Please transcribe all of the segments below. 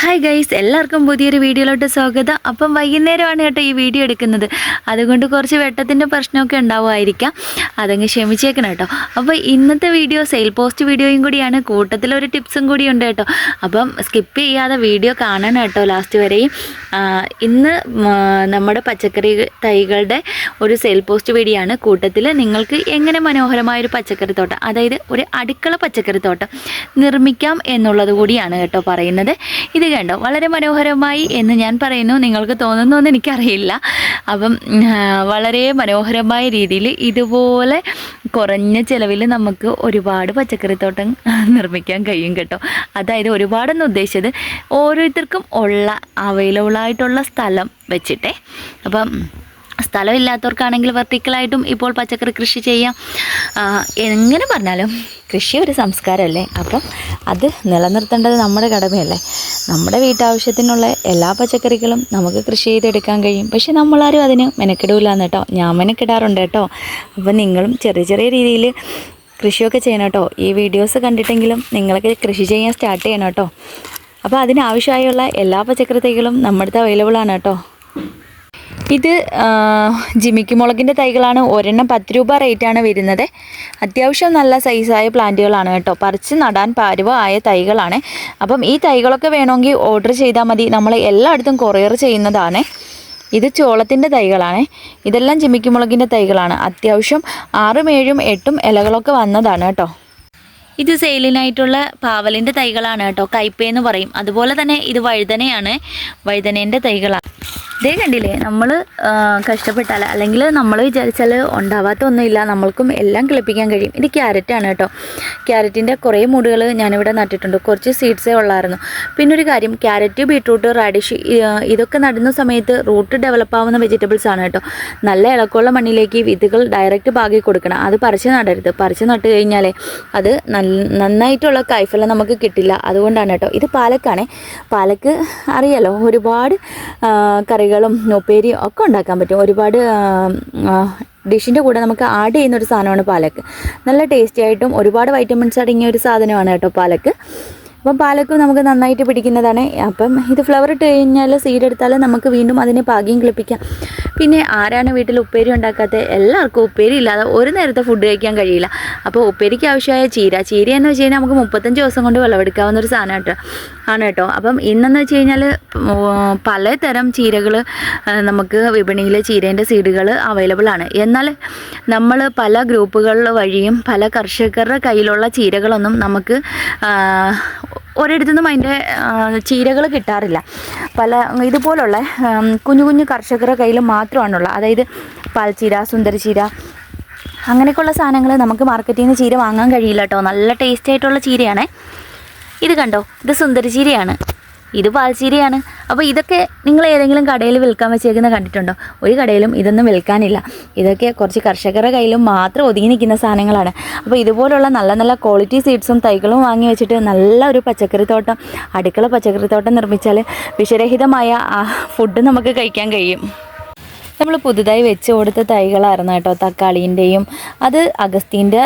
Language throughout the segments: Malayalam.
ഹായ് ഗൈസ് എല്ലാവർക്കും പുതിയൊരു വീഡിയോയിലോട്ട് സ്വാഗതം. അപ്പം വൈകുന്നേരമാണ് കേട്ടോ ഈ വീഡിയോ എടുക്കുന്നത്. അതുകൊണ്ട് കുറച്ച് വെട്ടത്തിന്റെ പ്രശ്നമൊക്കെ ഉണ്ടാവുമായിരിക്കാം. അതങ്ങ് ക്ഷമിച്ചേക്കണം കേട്ടോ. അപ്പോൾ ഇന്നത്തെ വീഡിയോ സെയിൽ പോസ്റ്റ് വീഡിയോയും കൂടിയാണ്. കൂട്ടത്തിലൊരു ടിപ്സും കൂടി ഉണ്ട് കേട്ടോ. അപ്പം സ്കിപ്പ് ചെയ്യാതെ വീഡിയോ കാണണം കേട്ടോ ലാസ്റ്റ് വരെയും. ഇന്ന് നമ്മുടെ പച്ചക്കറി തൈകളുടെ ഒരു സെയിൽ പോസ്റ്റ് വീഡിയോ ആണ്. കൂട്ടത്തിൽ നിങ്ങൾക്ക് എങ്ങനെ മനോഹരമായ ഒരു പച്ചക്കറി തോട്ടം അതായത് ഒരു അടുക്കള പച്ചക്കറി തോട്ടം നിർമ്മിക്കാം എന്നുള്ളത് കൂടിയാണ് കേട്ടോ പറയുന്നത്. ഇത് കണ്ടോ? വളരെ മനോഹരമായി എന്ന് ഞാൻ പറയുന്നു. നിങ്ങൾക്ക് തോന്നുന്നോന്ന് എനിക്കറിയില്ല. അപ്പം വളരെ മനോഹരമായ രീതിയിൽ ഇതുപോലെ കുറഞ്ഞ ചിലവിൽ നമുക്ക് ഒരുപാട് പച്ചക്കറിത്തോട്ടം നിർമ്മിക്കാൻ കഴിയും കേട്ടോ. അതായത് ഒരുപാടെന്ന് ഉദ്ദേശിച്ചത് ഓരോരുത്തർക്കും ഉള്ള അവൈലബിൾ ആയിട്ടുള്ള സ്ഥലം വെച്ചിട്ടെ. അപ്പം സ്ഥലമില്ലാത്തവർക്കാണെങ്കിൽ വെർട്ടിക്കലായിട്ടും ഇപ്പോൾ പച്ചക്കറി കൃഷി ചെയ്യാം. എങ്ങനെ പറഞ്ഞാലും കൃഷി ഒരു സംസ്കാരമല്ലേ? അപ്പം അത് നിലനിർത്തേണ്ടത് നമ്മുടെ കടമയല്ലേ? നമ്മുടെ വീട്ടാവശ്യത്തിനുള്ള എല്ലാ പച്ചക്കറികളും നമുക്ക് കൃഷി ചെയ്തെടുക്കാൻ കഴിയും. പക്ഷെ നമ്മളാരും അതിന് മെനക്കെടൂലാന്ന് കേട്ടോ. ഞാൻ മെനക്കെടാറുണ്ട് കേട്ടോ. അപ്പം നിങ്ങളും ചെറിയ ചെറിയ രീതിയിൽ കൃഷിയൊക്കെ ചെയ്യണം കേട്ടോ. ഈ വീഡിയോസ് കണ്ടിട്ടെങ്കിലും നിങ്ങളൊക്കെ കൃഷി ചെയ്യാൻ സ്റ്റാർട്ട് ചെയ്യണം കേട്ടോ. അപ്പോൾ അതിനാവശ്യമായുള്ള എല്ലാ പച്ചക്കറി തൈകളും നമ്മുടെ അടുത്ത് അവൈലബിൾ ആണ് കേട്ടോ. ഇത് ജിമിക്കി മുളകിന്റെ തൈകളാണ്. ഒരെണ്ണം പത്ത് രൂപ റേറ്റാണ് വരുന്നത്. അത്യാവശ്യം നല്ല സൈസായ പ്ലാന്റുകളാണ് കേട്ടോ. പറിച്ച് നടാൻ പാരുവമായ തൈകളാണ്. അപ്പം ഈ തൈകളൊക്കെ വേണമെങ്കിൽ ഓർഡർ ചെയ്താൽ മതി. നമ്മൾ എല്ലായിടത്തും കൊറിയർ ചെയ്യുന്നതാണ്. ഇത് ചോളത്തിന്റെ തൈകളാണ്. ഇതെല്ലാം ജിമിക്ക് മുളകിന്റെ തൈകളാണ്. അത്യാവശ്യം ആറും ഏഴും എട്ടും ഇലകളൊക്കെ വന്നതാണ് കേട്ടോ. ഇത് സെയിലിനായിട്ടുള്ള പാവലിന്റെ തൈകളാണ് കേട്ടോ. കയ്പേന്ന് പറയും. അതുപോലെ തന്നെ ഇത് വഴുതനയാണ്. വഴുതനേന്റെ തൈകളാണ്. ഇതേ കണ്ടില്ലേ? നമ്മൾ കഷ്ടപ്പെട്ടാൽ അല്ലെങ്കിൽ നമ്മൾ വിചാരിച്ചാൽ ഉണ്ടാവാത്ത ഒന്നുമില്ല നമ്മൾക്കും എല്ലാം കിളിപ്പിക്കാൻ കഴിയും. ഇത് ക്യാരറ്റാണ് കേട്ടോ. ക്യാരറ്റിന്റെ കുറേ മൂടുകൾ ഞാനിവിടെ നട്ടിട്ടുണ്ട്. കുറച്ച് സീഡ്സേ ഉള്ളായിരുന്നു. പിന്നെ ഒരു കാര്യം ക്യാരറ്റ് ബീട്രൂട്ട് റാഡിഷ് ഇതൊക്കെ നടുന്ന സമയത്ത് റൂട്ട് ഡെവലപ്പ് ആവുന്ന വെജിറ്റബിൾസ് ആണ് കേട്ടോ. നല്ല ഇളക്കുള്ള മണ്ണിലേക്ക് വിത്തുകൾ ഡയറക്റ്റ് പാകി കൊടുക്കണം. അത് പറിച്ച് നടരുത്. പറിച്ച് നട്ട് കഴിഞ്ഞാലേ അത് നന്നായിട്ടുള്ള കായ്ഫലം നമുക്ക് കിട്ടില്ല. അതുകൊണ്ടാണ് കേട്ടോ. ഇത് പാലക്കാണേ. പാലക്ക് അറിയാലോ? ഒരുപാട് ആ, കറികളും ഉപ്പേരിയും ഒക്കെ ഉണ്ടാക്കാൻ പറ്റും. ഒരുപാട് ഡിഷിന്റെ കൂടെ നമുക്ക് ആഡ് ചെയ്യുന്ന ഒരു സാധനമാണ് പാലക്ക്. നല്ല ടേസ്റ്റി ആയിട്ടും ഒരുപാട് വൈറ്റമിൻസ് അടങ്ങിയ ഒരു സാധനമാണ് കേട്ടോ പാലക്ക്. അപ്പം പാലക്ക് നമുക്ക് നന്നായിട്ട് പിടിക്കുന്നതാണ്. അപ്പം ഇത് ഫ്ലവർ ഇട്ട് കഴിഞ്ഞാൽ സീഡ് എടുത്താൽ നമുക്ക് വീണ്ടും അതിനെ പാകിയും കിളിപ്പിക്കാം. പിന്നെ ആരാണ് വീട്ടിൽ ഉപ്പേരി ഉണ്ടാക്കാത്ത? എല്ലാവർക്കും ഉപ്പേരി ഇല്ലാതെ ഒരു നേരത്തെ ഫുഡ് കഴിക്കാൻ കഴിയില്ല. അപ്പോൾ ഉപ്പേരിക്ക് ആവശ്യമായ ചീര. ചീര എന്ന് വെച്ച് കഴിഞ്ഞാൽ നമുക്ക് മുപ്പത്തഞ്ച് ദിവസം കൊണ്ട് വിളവെടുക്കാവുന്ന ഒരു സാധനം കേട്ടോ. ആണ് കേട്ടോ. അപ്പം ഇന്നെന്ന് വെച്ച് കഴിഞ്ഞാൽ പലതരം ചീരകൾ നമുക്ക് വിപണിയിൽ ചീരേന്റെ സീഡുകൾ അവൈലബിൾ ആണ്. എന്നാൽ നമ്മൾ പല ഗ്രൂപ്പുകൾ വഴിയും പല കർഷകരുടെ കയ്യിലുള്ള ചീരകളൊന്നും നമുക്ക് ഒരിടത്തു നിന്നും അതിന്റെ ചീരകൾ കിട്ടാറില്ല. പല ഇതുപോലുള്ള കുഞ്ഞു കുഞ്ഞു കർഷകരുടെ കയ്യിൽ മാത്രമാണുള്ളത്. അതായത് പാൽച്ചീര സുന്ദരചീര അങ്ങനെയൊക്കെയുള്ള സാധനങ്ങൾ നമുക്ക് മാർക്കറ്റിൽ നിന്ന് ചീര വാങ്ങാൻ കഴിയില്ല കേട്ടോ. നല്ല ടേസ്റ്റ് ആയിട്ടുള്ള ചീരയാണ്. ഇത് കണ്ടോ? ഇത് സുന്ദരചീരയാണ് ഇത് പാൽച്ചീരയാണ്. അപ്പോൾ ഇതൊക്കെ നിങ്ങൾ ഏതെങ്കിലും കടയിൽ വിൽക്കാൻ വെച്ചേക്കുന്ന കണ്ടിട്ടുണ്ടോ? ഒരു കടയിലും ഇതൊന്നും വിൽക്കാനില്ല. ഇതൊക്കെ കുറച്ച് കർഷകരുടെ കയ്യിലും മാത്രം ഒതുങ്ങി നിൽക്കുന്ന സാധനങ്ങളാണ്. അപ്പോൾ ഇതുപോലുള്ള നല്ല നല്ല ക്വാളിറ്റി സീഡ്സും തൈകളും വാങ്ങി വെച്ചിട്ട് നല്ല ഒരു പച്ചക്കറി തോട്ടം അടുക്കള പച്ചക്കറി തോട്ടം നിർമ്മിച്ചാൽ വിഷരഹിതമായ ഫുഡ് നമുക്ക് കഴിക്കാൻ കഴിയും. നമ്മൾ പുതുതായി വെച്ച് കൊടുത്ത തൈകളായിരുന്നു കേട്ടോ തക്കാളീന്റെയും അത് അഗസ്തീന്റെ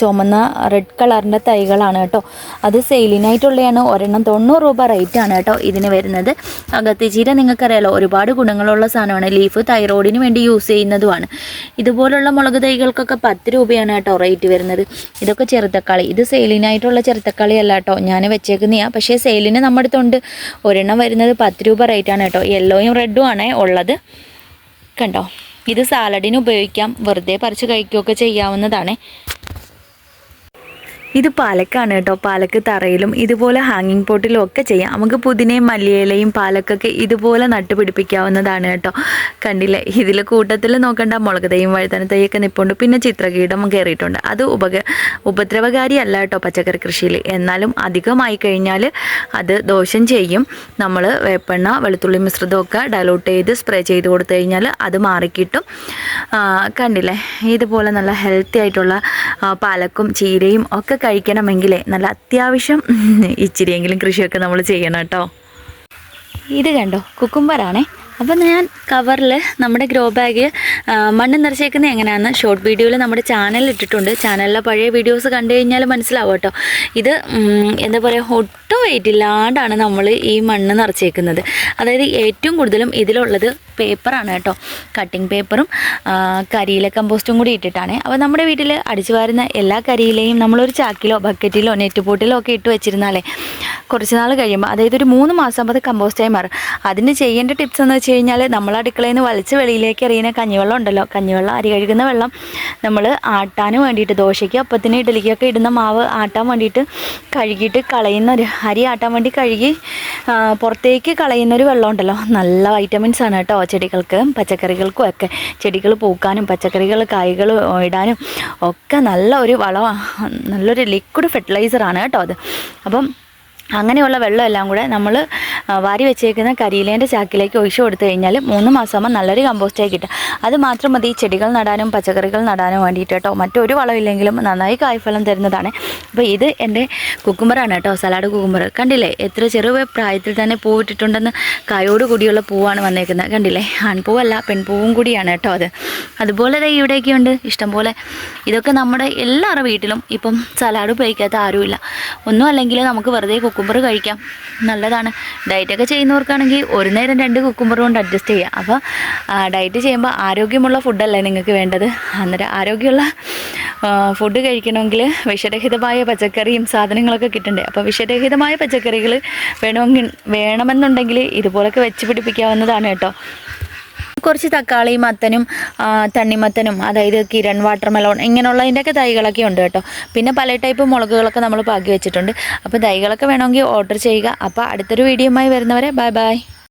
ചുമന്ന റെഡ് കളറിന്റെ തൈകളാണ് കേട്ടോ. അത് സെയിലിനായിട്ടുള്ളതാണ് ഒരെണ്ണം തൊണ്ണൂറ് രൂപ റേറ്റ് ആണ് കേട്ടോ ഇതിന് വരുന്നത്. അകത്തിച്ചീര ചീര നിങ്ങൾക്കറിയാലോ ഒരുപാട് ഗുണങ്ങളുള്ള സാധനമാണ്. ലീഫ് തൈറോയിഡിന് വേണ്ടി യൂസ് ചെയ്യുന്നതുമാണ്. ഇതുപോലുള്ള മുളക് തൈകൾക്കൊക്കെ പത്ത് രൂപയാണ് കേട്ടോ റേറ്റ് വരുന്നത്. ഇതൊക്കെ ചെറുത്തക്കാളി ഇത് സെയിലിനായിട്ടുള്ള ചെറുത്തക്കാളി അല്ല കേട്ടോ. ഞാൻ വെച്ചേക്കുന്നതാണ് പക്ഷേ സെയിലിന് നമ്മുടെ അടുത്തുണ്ട്. ഒരെണ്ണം വരുന്നത് പത്ത് രൂപ റേറ്റ് ആണ് കേട്ടോ. യെല്ലോയും റെഡും ആണ് ഉള്ളത്. കണ്ടോ? ഇത് സാലഡിന് ഉപയോഗിക്കാം. വെറുതെ പറിച്ച് കഴിക്കുകയൊക്കെ ചെയ്യാവുന്നതാണ്. ഇത് പാലക്കാണ് കേട്ടോ. പാലക്ക് തറയിലും ഇതുപോലെ ഹാങ്ങിങ് പോട്ടിലും ഒക്കെ ചെയ്യാം. നമുക്ക് പുതിനയും മല്ലിയിലയും പാലക്കൊക്കെ ഇതുപോലെ നട്ടുപിടിപ്പിക്കാവുന്നതാണ് കേട്ടോ. കണ്ടില്ലേ? ഇതിൽ കൂട്ടത്തിൽ നോക്കണ്ട മുളക് തൈയും വഴുതന തൈയൊക്കെ നിൽപ്പുണ്ട് പിന്നെ ചിത്രകീടം കയറിയിട്ടുണ്ട്. അത് ഉപക ഉപദ്രവകാരി അല്ല കേട്ടോ പച്ചക്കറി കൃഷിയിൽ എന്നാലും അധികമായി കഴിഞ്ഞാൽ അത് ദോഷം ചെയ്യും. നമ്മൾ വേപ്പെണ്ണ വെളുത്തുള്ളി മിശ്രിതമൊക്കെ ഡൈലൂട്ട് ചെയ്ത് സ്പ്രേ ചെയ്ത് കൊടുത്തു കഴിഞ്ഞാൽ അത് മാറിക്കിട്ടും. കണ്ടില്ലേ? ഇതുപോലെ നല്ല ഹെൽത്തി ആയിട്ടുള്ള പാലക്കും ചീരയും ഒക്കെ കഴിക്കണമെങ്കിലേ നല്ല അത്യാവശ്യം ഇച്ചിരിയെങ്കിലും കൃഷിയൊക്കെ നമ്മൾ ചെയ്യണം കേട്ടോ. ഇത് കണ്ടോ? കുക്കുംബറാണേ. അപ്പോൾ ഞാൻ കവറിൽ നമ്മുടെ ഗ്രോ ബാഗ് മണ്ണ് നിറച്ചേക്കുന്നത് എങ്ങനെയാണെന്ന് ഷോർട്ട് വീഡിയോയിൽ നമ്മുടെ ചാനലിൽ ഇട്ടിട്ടുണ്ട്. ചാനലിലെ പഴയ വീഡിയോസ് കണ്ടു കഴിഞ്ഞാൽ മനസ്സിലാവും കേട്ടോ. ഇത് എന്താ പറയുക ഒട്ടും വെയിറ്റ് ഇല്ലാണ്ടാണ് നമ്മൾ ഈ മണ്ണ് നിറച്ചേക്കുന്നത്. അതായത് ഏറ്റവും കൂടുതലും ഇതിലുള്ളത് പേപ്പറാണ് കേട്ടോ. കട്ടിങ് പേപ്പറും കരിയില കമ്പോസ്റ്റും കൂടി ഇട്ടിട്ടാണ്. അപ്പോൾ നമ്മുടെ വീട്ടിൽ അടിച്ചു വാരുന്ന എല്ലാ കരിയിലെയും നമ്മളൊരു ചാക്കിലോ ബക്കറ്റിലോ നെറ്റ് പോട്ടിലോ ഒക്കെ ഇട്ട് വെച്ചിരുന്നാലേ കുറച്ച് നാൾ കഴിയുമ്പോൾ അതായത് ഒരു മൂന്ന് മാസം അത് കമ്പോസ്റ്റായി മാറും. അതിന് ചെയ്യേണ്ട ടിപ്സ് എന്ന് വെച്ച് കഴിഞ്ഞാൽ നമ്മൾ അടുക്കളയിൽ നിന്ന് വലിച്ച് വെളിയിലേക്ക് എറിയുന്ന കഞ്ഞിവെള്ളം ഉണ്ടല്ലോ. കഞ്ഞിവെള്ളം അരി കഴുകുന്ന വെള്ളം നമ്മൾ ആട്ടാനും വേണ്ടിയിട്ട് ദോശയ്ക്ക് അപ്പത്തിന് ഇഡലിക്കൊക്കെ ഇടുന്ന മാവ് ആട്ടാൻ വേണ്ടിയിട്ട് കഴുകിയിട്ട് കളയുന്ന ഒരു അരി ആട്ടാൻ വേണ്ടി കഴുകി പുറത്തേക്ക് കളയുന്ന ഒരു വെള്ളം ഉണ്ടല്ലോ. നല്ല വൈറ്റമിൻസ് ആണ് കേട്ടോ ചെടികൾക്ക് പച്ചക്കറികൾക്കും ഒക്കെ. ചെടികൾ പൂക്കാനും പച്ചക്കറികൾ കായ്കൾ ഇടാനും ഒക്കെ നല്ല ഒരു വളമാണ് നല്ലൊരു ലിക്വിഡ് ഫെർട്ടിലൈസറാണ് കേട്ടോ അത്. അപ്പം അങ്ങനെയുള്ള വെള്ളമെല്ലാം കൂടെ നമ്മൾ വാരി വെച്ചേക്കുന്ന കരിയിലേന്റെ ചാക്കിലേക്ക് ഒഴിച്ചു കൊടുത്തു കഴിഞ്ഞാൽ മൂന്ന് മാസമാകുമ്പോൾ നല്ലൊരു കമ്പോസ്റ്റായി കിട്ടും. അത് മാത്രം മതി ചെടികൾ നടാനും പച്ചക്കറികൾ നടാനും വേണ്ടിയിട്ട് കേട്ടോ. മറ്റൊരു വളമില്ലെങ്കിലും നന്നായി കായ്ഫലം തരുന്നതാണ്. അപ്പോൾ ഇത് എന്റെ കുക്കുമ്പറാണ് കേട്ടോ സലാഡ് കുക്കുമ്പർ. കണ്ടില്ലേ? എത്ര ചെറു പ്രായത്തിൽ തന്നെ പൂവിട്ടിട്ടുണ്ടെന്ന് കായോട് കൂടിയുള്ള പൂവാണ് വന്നേക്കുന്നത്. കണ്ടില്ലേ? ആൺപൂവല്ല പെൺപൂവും കൂടിയാണ് കേട്ടോ അത്. അതുപോലെ തന്നെ ഇവിടെയൊക്കെ ഉണ്ട്. ഇഷ്ടംപോലെ. ഇതൊക്കെ നമ്മുടെ എല്ലാവരുടെ വീട്ടിലും ഇപ്പം സലാഡ് ഉപയോഗിക്കാത്ത ആരുമില്ല. ഒന്നും അല്ലെങ്കിൽ നമുക്ക് വെറുതെ കുക്കുമ്പർ കഴിക്കാം. നല്ലതാണ്. ഡയറ്റൊക്കെ ചെയ്യുന്നവർക്കാണെങ്കിൽ ഒരു നേരം രണ്ട് കുക്കുമ്പർ കൊണ്ട് അഡ്ജസ്റ്റ് ചെയ്യാം. അപ്പോൾ ഡയറ്റ് ചെയ്യുമ്പോൾ ആരോഗ്യമുള്ള ഫുഡല്ലേ നിങ്ങൾക്ക് വേണ്ടത്? അന്നേരം ആരോഗ്യമുള്ള ഫുഡ് കഴിക്കണമെങ്കിൽ വിഷരഹിതമായ പച്ചക്കറിയും സാധനങ്ങളൊക്കെ കിട്ടണ്ടേ? അപ്പോൾ വിഷരഹിതമായ പച്ചക്കറികൾ വേണമെങ്കിൽ വേണമെന്നുണ്ടെങ്കിൽ ഇതുപോലൊക്കെ വെച്ച് പിടിപ്പിക്കാവുന്നതാണ് കേട്ടോ. കുറച്ച് തക്കാളി മത്തനും തണ്ണിമത്തനും അതായത് കിരൺ വാട്ടർ മെലോൺ ഇങ്ങനെയുള്ളതിന്റെയൊക്കെ തൈകളൊക്കെ ഉണ്ട് കേട്ടോ. പിന്നെ പല ടൈപ്പ് മുളകുകളൊക്കെ നമ്മൾ പാകി വെച്ചിട്ടുണ്ട്. അപ്പോൾ തൈകളൊക്കെ വേണമെങ്കിൽ ഓർഡർ ചെയ്യുക. അപ്പോൾ അടുത്തൊരു വീഡിയോയുമായി വരുന്നവരെ ബൈ ബൈ.